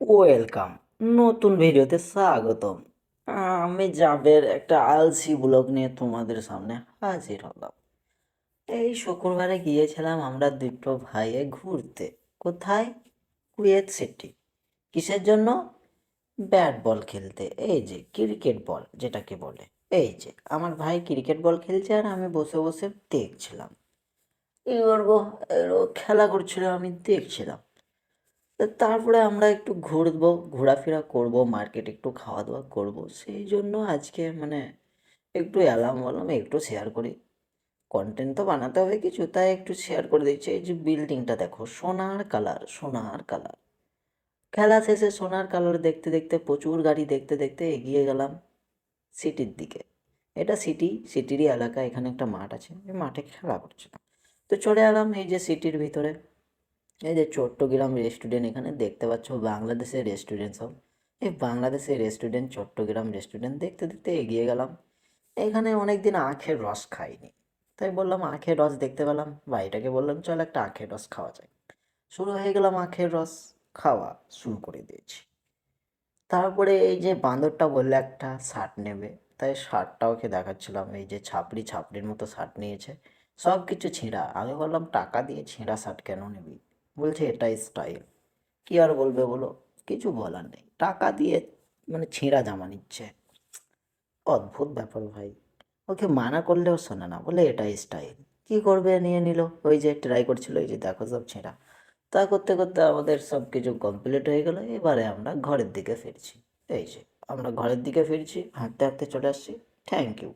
Welcome নতুন ভিডিওতে স্বাগতম। আমি জাবের একটা আলসি ব্লগ নিয়ে তোমাদের সামনে হাজির হলাম। এই শুক্রবারে গিয়েছিলাম আমরা দুটো ভাইয়ে ঘুরতে। কোথায়? Kuwait City. কিসের জন্য? ব্যাট বল খেলতে। এই যে ক্রিকেট বল যেটাকে বলে। এই যে, আমার ভাই ক্রিকেট বল খেলছে আর আমি বসে বসে দেখছিলাম। কি করব খেলা করছিল, আমি দেখছিলাম। তারপরে আমরা একটু ঘুরবো, ঘোরাফেরা করব মার্কেট একটু খাওয়া দাওয়া করব। সেই জন্য আজকে মানে একটু অ্যালার্ম বললাম, একটু শেয়ার করি। কন্টেন্ট তো বানাতে হবে কিছু, তাই একটু শেয়ার করে দিচ্ছি। এই যে বিল্ডিংটা দেখো, সোনার কালার সোনার কালার খেলা শেষে সোনার কালার দেখতে দেখতে, প্রচুর গাড়ি দেখতে দেখতে এগিয়ে গেলাম সিটির দিকে। এটা সিটি সিটিরই এলাকা, এখানে একটা মাঠ আছে মাঠে খেলা করছিলাম। তো চলে এলাম এই যে সিটির ভিতরে। এই যে চট্টগ্রাম রেস্টুরেন্ট এখানে দেখতে পাচ্ছ, বাংলাদেশের রেস্টুরেন্ট সব। এই বাংলাদেশের রেস্টুরেন্ট চট্টগ্রাম রেস্টুরেন্ট দেখতে দেখতে এগিয়ে গেলাম। এখানে অনেক দিন আখের রস খাইনি। তাই বললাম, আখের রস দেখতে পেলাম। ভাইটাকে বললাম, চল একটা আখের রস খাওয়া যায় শুরু হয়ে গেলাম আখের রস খাওয়া শুরু করে দিয়েছি। তারপরে এই যে বাঁদরটা বললে একটা শার্ট নেবে। তাই শার্টটা ওকে দেখাচ্ছিলাম। এই যে ছাপড়ি, ছাপড়ির মতো শার্ট নিয়েছে। সব কিছু ছেঁড়া। আমি বললাম, টাকা দিয়ে ছেঁড়া শার্ট কেন নিবি? বলছে এটাই স্টাইল কি আর বলবে বলো? কিছু বলার নেই। টাকা দিয়ে মানে ছেঁড়া জামা নিচ্ছে। অদ্ভুত ব্যাপার ভাই। ওকে মানা করলেও শোনে না। বলে এটাই স্টাইল কি করবে? নিয়ে নিল। ওই যে ট্রাই করছিল, ওই যে দেখো সব ছেঁড়া। তা করতে করতে আমাদের সব কিছু কমপ্লিট হয়ে গেল। এবারে আমরা ঘরের দিকে ফিরছি। এই যে, আমরা ঘরের দিকে ফিরছি। হাঁটতে হাঁটতে চলে আসছি। Thank you